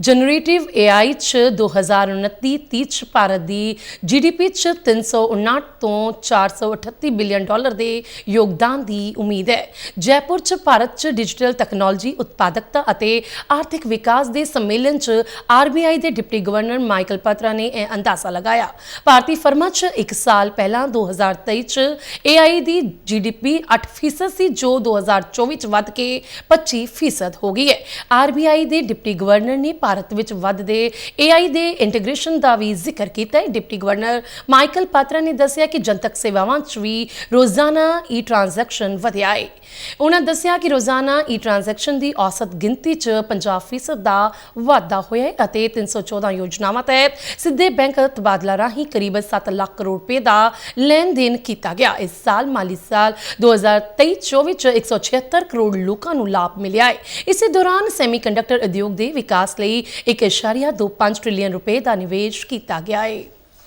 ਜਨਰੇਟਿਵ AI ਚ 2029-30 ਚ ਭਾਰਤ ਦੀ GDP ਚ 359 ਤੋਂ 438 ਬਿਲੀਅਨ ਡਾਲਰ ਦੇ ਯੋਗਦਾਨ ਦੀ ਉਮੀਦ ਹੈ। ਜੈਪੁਰ ਚ ਭਾਰਤ ਚ ਡਿਜੀਟਲ ਟੈਕਨੋਲੋਜੀ ਉਤਪਾਦਕਤਾ ਅਤੇ ਆਰਥਿਕ ਵਿਕਾਸ ਦੇ ਸੰਮੇਲਨ ਚ RBI ਦੇ ਡਿਪਟੀ ਗਵਰਨਰ ਮਾਈਕਲ ਪਤਰਾ ਨੇ ਇਹ ਅੰਦਾਜ਼ਾ ਲਗਾਇਆ। ਭਾਰਤੀ ਫਰਮਾਂ ਚ ਇੱਕ ਸਾਲ ਪਹਿਲਾਂ 2023 ਚ AI ਦੀ GDP 8% ਸੀ, ਜੋ 2024 ਚ ਵੱਧ ਕੇ 25% ਹੋ ਗਈ ਹੈ। RBI ਦੇ ਡਿਪਟੀ ਗਵਰਨਰ ਨੇ ਭਾਰਤ ਵਿੱਚ ਵੱਧਦੇ AI ਦੇ ਇੰਟੀਗ੍ਰੇਸ਼ਨ ਦਾ ਵੀ ਜ਼ਿਕਰ ਕੀਤਾ ਹੈ। ਡਿਪਟੀ ਗਵਰਨਰ ਮਾਈਕਲ ਪਾਤਰਾ ਨੇ ਦੱਸਿਆ ਕਿ ਜਨਤਕ ਸੇਵਾਵਾਂ 'ਚ ਵੀ ਰੋਜ਼ਾਨਾ ਈ ਟ੍ਰਾਂਜੈਕਸ਼ਨ ਵਧਿਆ ਹੈ। ਉਹਨਾਂ ਦੱਸਿਆ ਕਿ ਰੋਜ਼ਾਨਾ ਈ ਟ੍ਰਾਂਜੈਕਸ਼ਨ ਦੀ ਔਸਤ ਗਿਣਤੀ 'ਚ 50% ਦਾ ਵਾਧਾ ਹੋਇਆ ਹੈ ਅਤੇ 314 ਯੋਜਨਾਵਾਂ ਤਹਿਤ ਸਿੱਧੇ ਬੈਂਕ ਤਬਾਦਲਾ ਰਾਹੀਂ ਕਰੀਬ 7 ਲੱਖ ਕਰੋੜ ਰੁਪਏ ਦਾ ਲੈਣ ਦੇਣ ਕੀਤਾ ਗਿਆ। ਇਸ ਸਾਲ ਮਾਲੀ ਸਾਲ 2023-24 ਚ 176 ਕਰੋੜ ਲੋਕਾਂ ਨੂੰ ਲਾਭ ਮਿਲਿਆ ਹੈ। ਇਸੇ ਦੌਰਾਨ ਸੈਮੀਕੰਡਕਟਰ ਉਦਯੋਗ ਦੇ ਵਿਕਾਸ ਲਈ 1.25 ਟ੍ਰਿਲੀਅਨ ਰੁਪਏ ਦਾ ਨਿਵੇਸ਼ ਕੀਤਾ ਗਿਆ ਹੈ।